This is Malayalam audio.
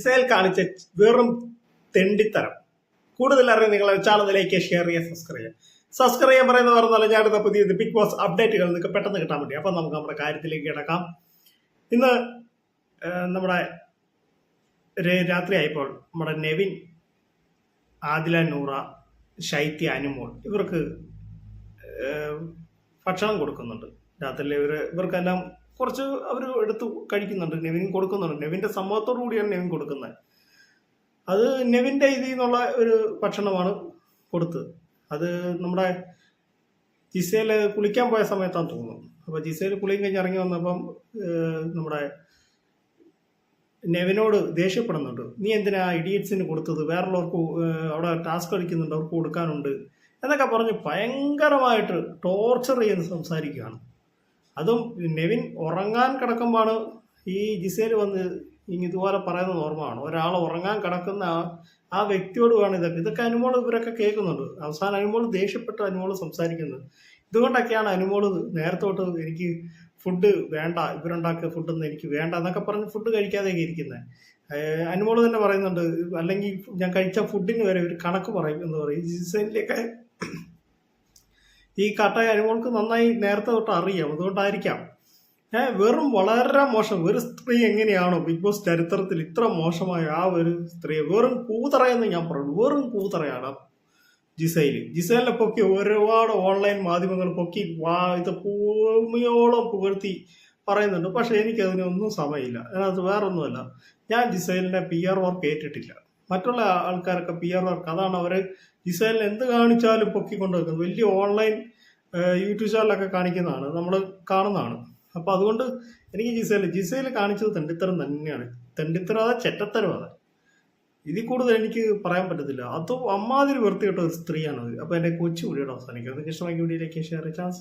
ഇസ്രായേൽ കാണിച്ച വെറും തെണ്ടിത്തരം. കൂടുതൽ അറിയാൻ നിങ്ങൾ ചാനലിലേക്ക് ഷെയർ ചെയ്യുക സബ്സ്ക്രൈബ് ചെയ്യുക. സബ്സ്ക്രൈബ് ചെയ്യാൻ പറയുന്നത് പറഞ്ഞാൽ ഞാൻ അടുത്ത പുതിയ ബിഗ് ബോസ് അപ്ഡേറ്റുകൾ നിങ്ങൾക്ക് പെട്ടെന്ന് കിട്ടാൻ വേണ്ടി. അപ്പം നമുക്ക് നമ്മുടെ കാര്യത്തിലേക്ക് കിടക്കാം. ഇന്ന് നമ്മുടെ രാത്രി രാത്രിയായപ്പോൾ നമ്മുടെ നെവിൻ ആദില നൂറ ശൈത്യ അനുമോൾ ഇവർക്ക് ഭക്ഷണം കൊടുക്കുന്നുണ്ട്. രാത്രിയിൽ ഇവർ ഇവർക്കെല്ലാം കുറച്ച് അവർ എടുത്ത് കഴിക്കുന്നുണ്ട് നെവിൻ കൊടുക്കുന്നുണ്ട്. നെവിന്റെ സമ്മതത്തോടു കൂടിയാണ് നെവിൻ കൊടുക്കുന്നത്. അത് നെവിന്റെ ഇതിൽ നിന്നുള്ള ഒരു ഭക്ഷണമാണ് കൊടുത്തത് അത് നമ്മുടെ ജിസയിൽ കുളിക്കാൻ പോയ സമയത്താണ് തോന്നുന്നു. അപ്പോൾ ജിസയിൽ കുളിയും കഴിഞ്ഞ് ഇറങ്ങി വന്നപ്പം നമ്മുടെ നെവിനോട് ദേഷ്യപ്പെടുന്നുണ്ട്. നീ എന്തിനാ ഇഡിയറ്റ്സിന് കൊടുത്തത്? വേറുള്ളവർക്ക് അവിടെ ടാസ്ക് കളിക്കുന്നുണ്ട് അവർക്ക് കൊടുക്കാനുണ്ട്. എന്നൊക്കെ പറഞ്ഞ് ഭയങ്കരമായിട്ട് ടോർച്ചർ ചെയ്ത് സംസാരിക്കുകയാണ്. അതും നെവിൻ ഉറങ്ങാൻ കിടക്കുമ്പോഴാണ് ഈ ജിസേൽ വന്ന് ഇതുപോലെ പറയുന്നത് ഓർമ്മയാണ്. ഒരാൾ ഉറങ്ങാൻ കിടക്കുന്ന ആ വ്യക്തിയോട് വേണം ഇതൊക്കെ ഇതൊക്കെ അനുമോൾ ഇവരൊക്കെ കേൾക്കുന്നുണ്ട്. അവസാനം അനുമോൾ ദേഷ്യപ്പെട്ട് അനുമോൾ സംസാരിക്കുന്നത്. ഇതുകൊണ്ടൊക്കെയാണ് അനുമോൾ നേരത്തെ തൊട്ട് എനിക്ക് ഫുഡ് വേണ്ട ഇവരുണ്ടാക്കിയ ഫുഡൊന്നും എനിക്ക് വേണ്ട എന്നൊക്കെ പറഞ്ഞ് ഫുഡ് കഴിക്കാതെ ഇരിക്കുന്നത് അനുമോൾ തന്നെ പറയുന്നുണ്ട് അല്ലെങ്കിൽ ഞാൻ കഴിച്ച ഫുഡിന് വരെ ഒരു കണക്ക് പറയും എന്ന് പറയും. ജിസേലിന്റെയൊക്കെ ഈ കട്ട അനുമോൾക്ക് നന്നായി നേരത്തെ തൊട്ട് അറിയാം അതുകൊണ്ടായിരിക്കാം. ഏഹ് വെറും വളരെ മോശം. ഒരു സ്ത്രീ എങ്ങനെയാണോ ബിഗ് ബോസ് ചരിത്രത്തിൽ ഇത്ര മോശമായ ആ ഒരു സ്ത്രീ. വെറും കൂതറയെന്ന് ഞാൻ പറഞ്ഞു വെറും കൂതറയാണ് ജിസൈൽ. ജിസൈലിനെ പൊക്കി ഒരുപാട് ഓൺലൈൻ മാധ്യമങ്ങൾ പൊക്കി വാ ഇത് ഭൂമിയോളം പുകഴ്ത്തി പറയുന്നുണ്ട്. പക്ഷെ എനിക്ക് അതിനൊന്നും സമയമില്ല. അതിനകത്ത് വേറൊന്നുമല്ല. ഞാൻ ജിസൈലിന്റെ പി ആർ വർക്ക് ഏറ്റിട്ടില്ല. മറ്റുള്ള ആൾക്കാരൊക്കെ പി ആർ വർക്ക് അതാണ് അവർ ജിസൈലിന് എന്ത് കാണിച്ചാലും പൊക്കിക്കൊണ്ട് വെക്കുന്നത്. വലിയ ഓൺലൈൻ യൂട്യൂബ് ചാനലൊക്കെ കാണിക്കുന്നതാണ്. നമ്മൾ കാണുന്നതാണ്. അപ്പോൾ അതുകൊണ്ട് എനിക്ക് ജിസയിൽ ജിസയിൽ കാണിച്ചത് തെണ്ടിത്തരം തന്നെയാണ്. തെണ്ടിത്തരം അതാ ചെറ്റത്തരം അതാ ഇതിൽ കൂടുതൽ എനിക്ക് പറയാൻ പറ്റത്തില്ല. അതും അമ്മാതിരി വൃത്തികെട്ട ഒരു സ്ത്രീയാണ് അപ്പോൾ എന്റെ കൊച്ചു വീഡിയോയുടെ അവസാനിക്കും. നിങ്ങൾക്ക് ഇഷ്ടമായി വീഡിയോയിലേക്ക് ഷെയർ ചാൻസ്